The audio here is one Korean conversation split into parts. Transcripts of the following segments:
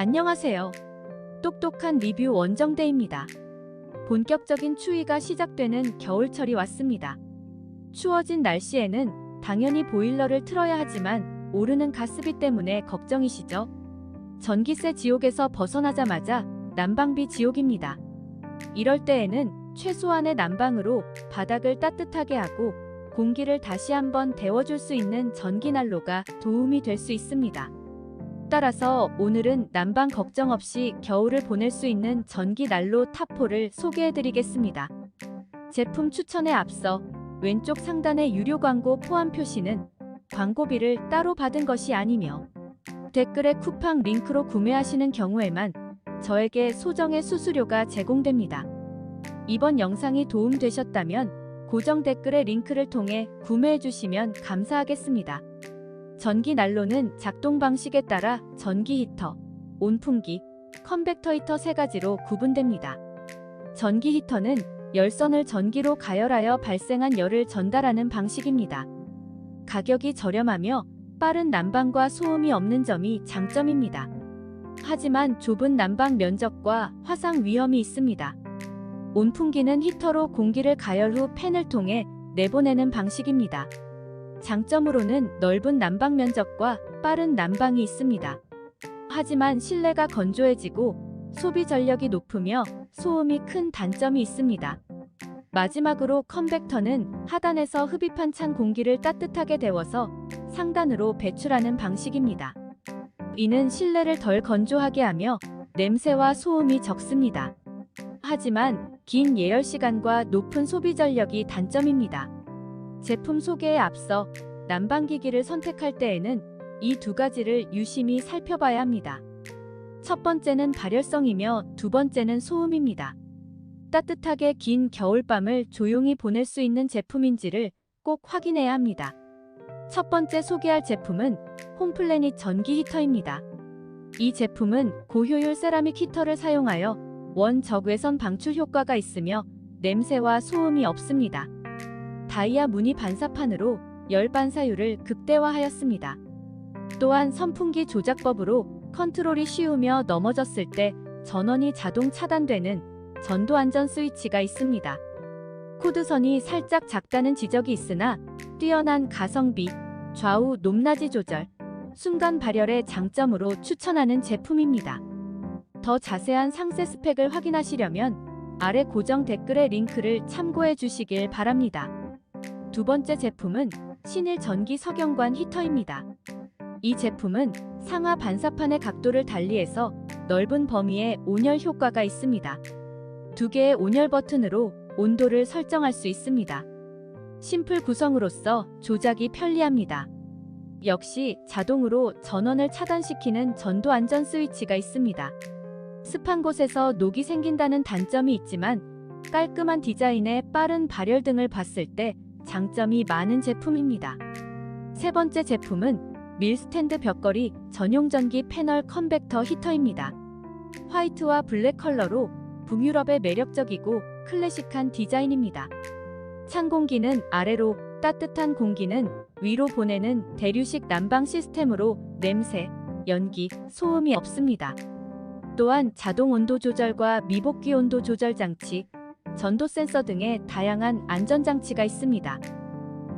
안녕하세요. 똑똑한 리뷰 원정대입니다. 본격적인 추위가 시작되는 겨울철이 왔습니다. 추워진 날씨에는 당연히 보일러를 틀어야 하지만 오르는 가스비 때문에 걱정이시죠? 전기세 지옥에서 벗어나자마자 난방비 지옥입니다. 이럴 때에는 최소한의 난방으로 바닥을 따뜻하게 하고 공기를 다시 한번 데워줄 수 있는 전기난로가 도움이 될 수 있습니다. 따라서 오늘은 난방 걱정 없이 겨울을 보낼 수 있는 전기 난로 탑4를 소개해드리겠습니다. 제품 추천에 앞서 왼쪽 상단의 유료 광고 포함 표시는 광고비를 따로 받은 것이 아니며 댓글에 쿠팡 링크로 구매하시는 경우에만 저에게 소정의 수수료가 제공됩니다. 이번 영상이 도움되셨다면 고정 댓글의 링크를 통해 구매해 주시면 감사하겠습니다. 전기 난로는 작동 방식에 따라 전기 히터, 온풍기, 컨벡터 히터 세 가지로 구분됩니다. 전기 히터는 열선을 전기로 가열하여 발생한 열을 전달하는 방식입니다. 가격이 저렴하며 빠른 난방과 소음이 없는 점이 장점입니다. 하지만 좁은 난방 면적과 화상 위험이 있습니다. 온풍기는 히터로 공기를 가열 후 팬을 통해 내보내는 방식입니다. 장점으로는 넓은 난방 면적과 빠른 난방이 있습니다. 하지만 실내가 건조해지고 소비 전력이 높으며 소음이 큰 단점이 있습니다. 마지막으로 컨벡터는 하단에서 흡입한 찬 공기를 따뜻하게 데워서 상단으로 배출하는 방식입니다. 이는 실내를 덜 건조하게 하며 냄새와 소음이 적습니다. 하지만 긴 예열 시간과 높은 소비 전력이 단점입니다. 제품 소개에 앞서 난방기기를 선택할 때에는 이 두 가지를 유심히 살펴봐야 합니다. 첫 번째는 발열성이며 두 번째는 소음입니다. 따뜻하게 긴 겨울밤을 조용히 보낼 수 있는 제품인지를 꼭 확인해야 합니다. 첫 번째 소개할 제품은 홈플래닛 전기 히터입니다. 이 제품은 고효율 세라믹 히터를 사용하여 원적외선 방출 효과가 있으며 냄새와 소음이 없습니다. 다이아 무늬 반사판으로 열 반사율을 극대화하였습니다. 또한 선풍기 조작법으로 컨트롤이 쉬우며 넘어졌을 때 전원이 자동 차단되는 전도 안전 스위치가 있습니다. 코드선이 살짝 작다는 지적이 있으나 뛰어난 가성비, 좌우 높낮이 조절, 순간 발열의 장점으로 추천하는 제품입니다. 더 자세한 상세 스펙을 확인하시려면 아래 고정 댓글의 링크를 참고해 주시길 바랍니다. 두 번째 제품은 신일 전기 석영관 히터입니다. 이 제품은 상하 반사판의 각도를 달리해서 넓은 범위에 온열 효과가 있습니다. 두 개의 온열 버튼으로 온도를 설정할 수 있습니다. 심플 구성으로서 조작이 편리합니다. 역시 자동으로 전원을 차단시키는 전도 안전 스위치가 있습니다. 습한 곳에서 녹이 생긴다는 단점이 있지만 깔끔한 디자인에 빠른 발열 등을 봤을 때 장점이 많은 제품입니다. 세 번째 제품은 밀스탠드 벽걸이 전용 전기 패널 컨벡터 히터입니다. 화이트와 블랙 컬러로 북유럽의 매력적이고 클래식한 디자인입니다. 찬 공기는 아래로, 따뜻한 공기는 위로 보내는 대류식 난방 시스템으로 냄새, 연기, 소음이 없습니다. 또한 자동 온도 조절과 미복귀 온도 조절 장치, 전도 센서 등의 다양한 안전 장치가 있습니다.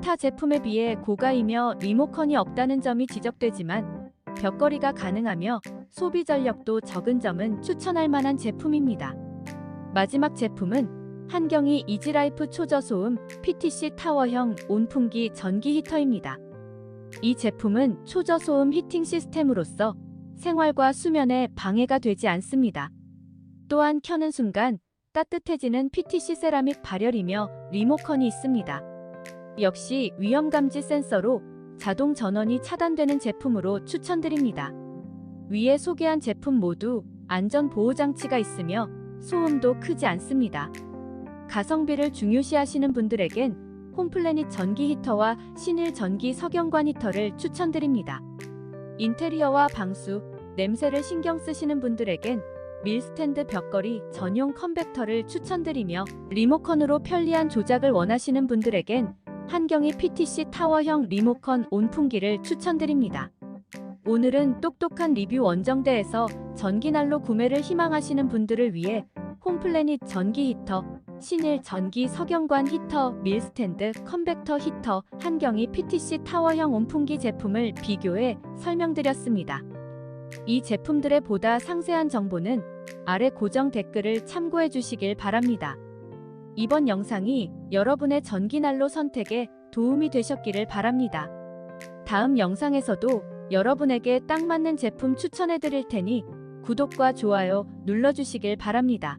타 제품에 비해 고가이며 리모컨이 없다는 점이 지적되지만 벽걸이가 가능하며 소비 전력도 적은 점은 추천할 만한 제품입니다. 마지막 제품은 한경이 이지라이프 초저소음 PTC 타워형 온풍기 전기 히터입니다. 이 제품은 초저소음 히팅 시스템으로서 생활과 수면에 방해가 되지 않습니다. 또한 켜는 순간 따뜻해지는 PTC 세라믹 발열이며 리모컨이 있습니다. 역시 위험감지 센서로 자동 전원이 차단되는 제품으로 추천드립니다. 위에 소개한 제품 모두 안전 보호 장치가 있으며 소음도 크지 않습니다. 가성비를 중요시하시는 분들에겐 홈플래닛 전기 히터와 신일 전기 석영관 히터를 추천드립니다. 인테리어와 방수, 냄새를 신경 쓰시는 분들에겐 밀스탠드 벽걸이 전용 컨벡터를 추천드리며 리모컨으로 편리한 조작을 원하시는 분들에겐 한경이 PTC 타워형 리모컨 온풍기를 추천드립니다. 오늘은 똑똑한 리뷰 원정대에서 전기난로 구매를 희망하시는 분들을 위해 홈플래닛 전기 히터, 신일 전기 석영관 히터, 밀스탠드, 컨벡터 히터, 한경이 PTC 타워형 온풍기 제품을 비교해 설명드렸습니다. 이 제품들의 보다 상세한 정보는 아래 고정 댓글을 참고해 주시길 바랍니다. 이번 영상이 여러분의 전기난로 선택에 도움이 되셨기를 바랍니다. 다음 영상에서도 여러분에게 딱 맞는 제품 추천해 드릴 테니 구독과 좋아요 눌러주시길 바랍니다.